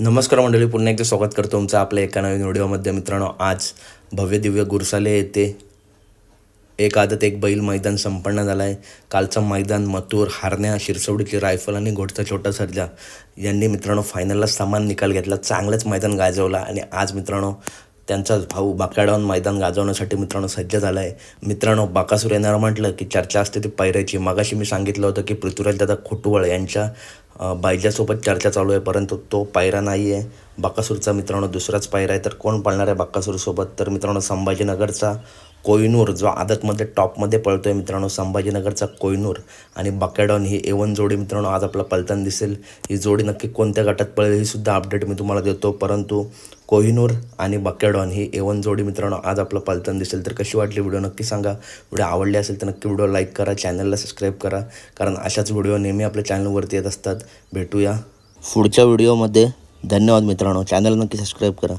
नमस्कार मंडळी पुन्हा एकदा स्वागत करतो तुमचं आपल्या एका नवीन व्हिडिओमध्ये मित्रांनो आज भव्य दिव्य गुरसाले येथे एक आदत एक बैल मैदान संपन्न झाला आहे कालचं मैदान मथुर हारण्या शिरसवडीची रायफल आणि घोडचा छोटा सर्जा. यांनी मित्रांनो फायनलला समान निकाल घेतला. चांगलंच मैदान गाजवला. आणि आज मित्रांनो त्यांचाच भाऊ बाकाडावून मैदान गाजवण्यासाठी मित्रांनो सज्ज झाला आहे मित्रांनो बाकासूर येणार म्हटलं की चर्चा असते ती पैऱ्याची मगाशी मी सांगितलं होतं की पृथ्वीराज दादा खोटुवळ यांच्या बायजासोबत चर्चा चालू आहे परंतु तो पायरा नाही आहे बाकासूरचा मित्रांनो दुसराच पायरा आहे तर कोण पळणार आहे बाकासूरसोबत? तर मित्रांनो संभाजीनगरचा कोयनूर जो आदतमध्ये टॉपमध्ये पळतोय मित्रांनो संभाजीनगरचा कोयनूर आणि बकेडॉन ही एवन जोडी मित्रांनो आज आपला पळताना दिसेल. ही जोडी नक्की कोणत्या गटात पळेल ही सुद्धा अपडेट मी तुम्हाला देतो. परंतु कोहिनूर आणि बकेडॉन ही एवन जोडी मित्रांनो आज आपलं पलतन दिसेल. तर कशी वाटली व्हिडिओ नक्की सांगा. व्हिडिओ आवडली असेल तर नक्की व्हिडिओ लाईक करा चॅनलला सबस्क्राईब करा. कारण अशाच व्हिडिओ नेहमी आपल्या चॅनलवरती येत असतात. भेटूया पुढच्या व्हिडिओमध्ये. धन्यवाद मित्रांनो. चॅनल नक्की सबस्क्राईब करा.